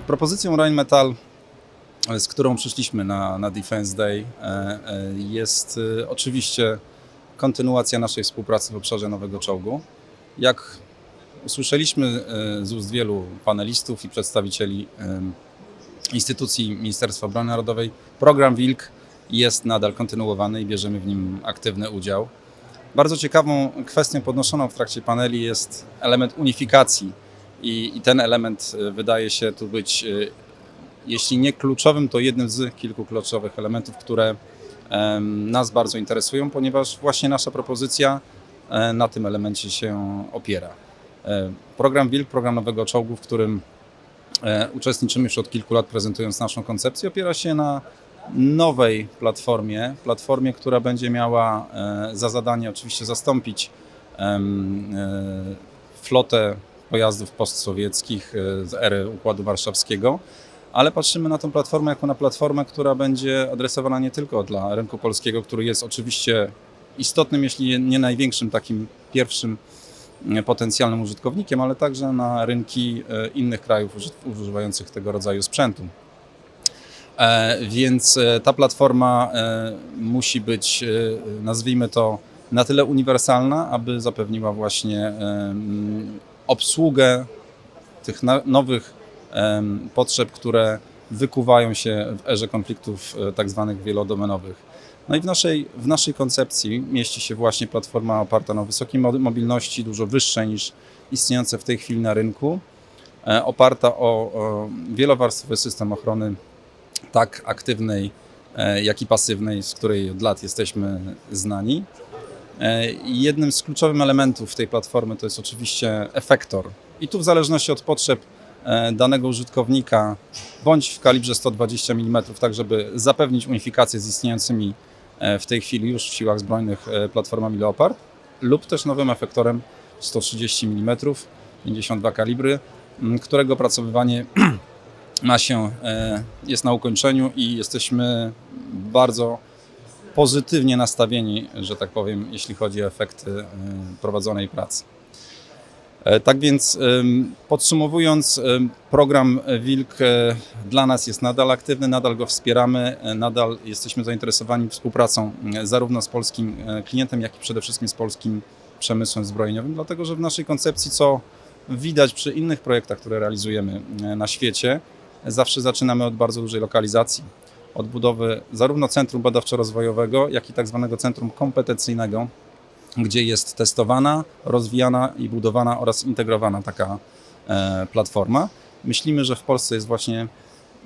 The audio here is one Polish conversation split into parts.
Propozycją Rheinmetall, e, z którą przyszliśmy na, na Defense Day, e, e, jest oczywiście kontynuacja naszej współpracy w obszarze nowego czołgu. Jak usłyszeliśmy z ust wielu panelistów i przedstawicieli instytucji Ministerstwa Obrony Narodowej, program WILK jest nadal kontynuowany i bierzemy w nim aktywny udział. Bardzo ciekawą kwestią podnoszoną w trakcie paneli jest element unifikacji i, i ten element e, wydaje się tu być, e, jeśli nie kluczowym, to jednym z kilku kluczowych elementów, które nas bardzo interesują, ponieważ właśnie nasza propozycja e, na tym elemencie się opiera. Program WILK, program nowego czołgu, w którym uczestniczymy już od kilku lat prezentując naszą koncepcję, opiera się na nowej platformie, platformie, która będzie miała za zadanie oczywiście zastąpić flotę pojazdów postsowieckich e, z ery Układu Warszawskiego, ale patrzymy na tę platformę jako na platformę, która będzie adresowana nie tylko dla rynku polskiego, który jest oczywiście istotnym, jeśli nie największym takim pierwszym e, potencjalnym użytkownikiem, ale także na rynki e, innych krajów uży- używających tego rodzaju sprzętu. Więc ta platforma musi być, nazwijmy to, na tyle uniwersalna, aby zapewniła właśnie obsługę tych nowych potrzeb, które wykuwają się w erze konfliktów e, tak zwanych wielodomenowych. No i w naszej, w naszej koncepcji mieści się właśnie platforma oparta na wysokiej mo- mobilności, dużo wyższej niż istniejące w tej chwili na rynku, e, oparta o, o wielowarstwowy system ochrony tak aktywnej, e, jak i pasywnej, z której od lat jesteśmy znani. E, Jednym z kluczowych elementów tej platformy to jest oczywiście efektor. I tu w zależności od potrzeb e, danego użytkownika, bądź w kalibrze 120 mm, tak żeby zapewnić unifikację z istniejącymi e, w tej chwili już w siłach zbrojnych platformami Leopard, lub też nowym efektorem 130 mm, 52 kalibry, którego opracowywanie ma się, jest na ukończeniu i jesteśmy bardzo pozytywnie nastawieni, że tak powiem, jeśli chodzi o efekty e, prowadzonej pracy. E, Tak więc podsumowując, program WILK e, dla nas jest nadal aktywny, nadal go wspieramy, e, nadal jesteśmy zainteresowani współpracą e, zarówno z polskim klientem, jak i przede wszystkim z polskim przemysłem zbrojeniowym, dlatego że w naszej koncepcji, co widać przy innych projektach, które realizujemy na świecie, zawsze zaczynamy od bardzo dużej lokalizacji, od budowy zarówno centrum badawczo-rozwojowego, jak i tak zwanego centrum kompetencyjnego, gdzie jest testowana, rozwijana i budowana oraz integrowana taka e, platforma. Myślimy, że w Polsce jest właśnie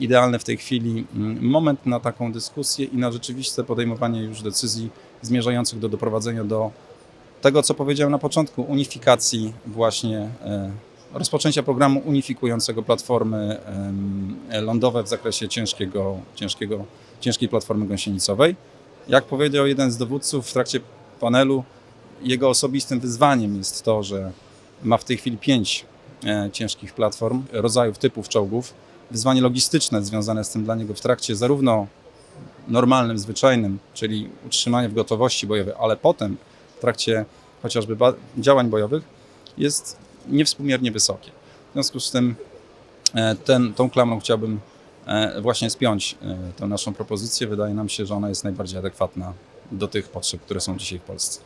idealny w tej chwili mm, moment na taką dyskusję i na rzeczywiste podejmowanie już decyzji zmierzających do doprowadzenia do tego, co powiedziałem na początku, unifikacji właśnie e, rozpoczęcia programu unifikującego platformy lądowe w zakresie ciężkiego, ciężkiego, ciężkiej platformy gąsienicowej. Jak powiedział jeden z dowódców w trakcie panelu, jego osobistym wyzwaniem jest to, że ma w tej chwili pięć e, ciężkich platform, rodzajów, typów czołgów. Wyzwanie logistyczne związane z tym dla niego w trakcie zarówno normalnym, zwyczajnym, czyli utrzymanie w gotowości bojowej, ale potem w trakcie chociażby działań bojowych jest niewspółmiernie wysokie. W związku z tym e, ten, tą klamrą chciałbym e, właśnie spiąć e, tę naszą propozycję. Wydaje nam się, że ona jest najbardziej adekwatna do tych potrzeb, które są dzisiaj w Polsce.